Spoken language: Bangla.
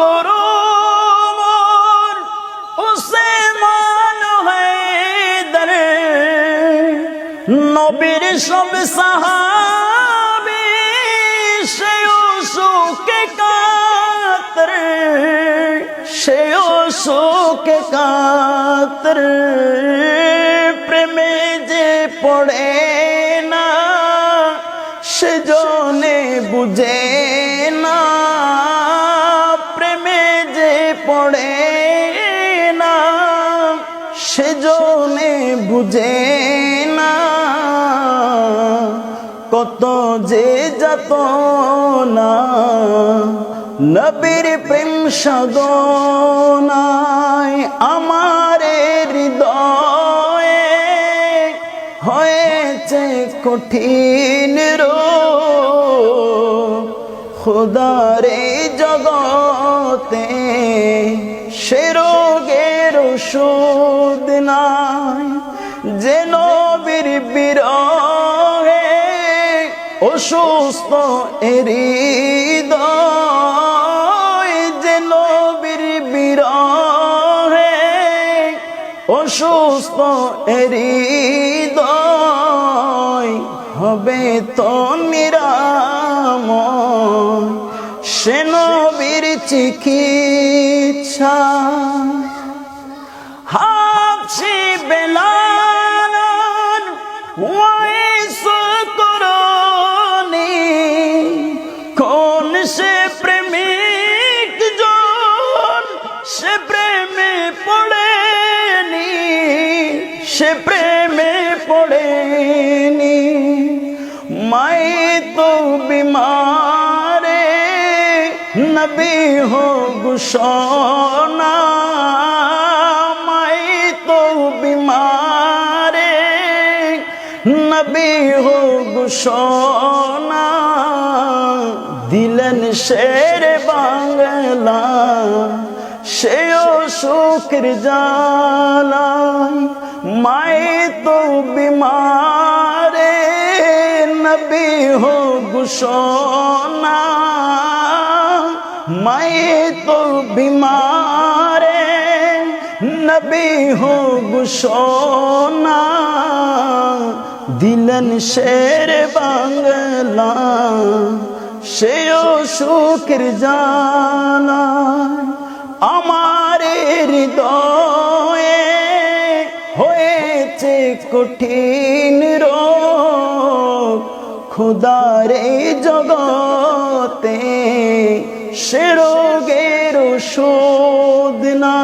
করো মোর উসমান হায়দার। নবীর সব সাহাবি সে সুকে কাতর, সে সুকে কাতর। প্রেমে যে পড়ে না, সে জনে বুঝে জনে বুঝে না কত যে যত না নবীর প্রেম সাধনায় আমার হৃদয়ে হয়েছে কঠিন রো খুদারে জগতে সে রোগের ওষুধ নাই, যে নবীর বিরহে অসুস্থ হৃদয় যে নবীর বিরহে অসুস্থ হৃদয় হবে তো নিরাময়। সে নবীর চিকিৎসা কোন সে প্রেমিক জন সে প্রেমে পড়েনি সে প্রেমে পড়েনি মাই তো বিমারে নবী হো গুসনা মাই তো বিমারে নবী হো গুসনা দিলেন শের বাংলা, সেও সুখের জালাই মাই তো বিমারে নবী হো গুসনা মাই তো বিমারে নবী হো গুসনা দিলেন শের বাংলা সেও সুখের জানা আমার হৃদয়ে হয়েছে কঠিন রোগ। খুদারে জগতে সে রোগের ওষুধ না।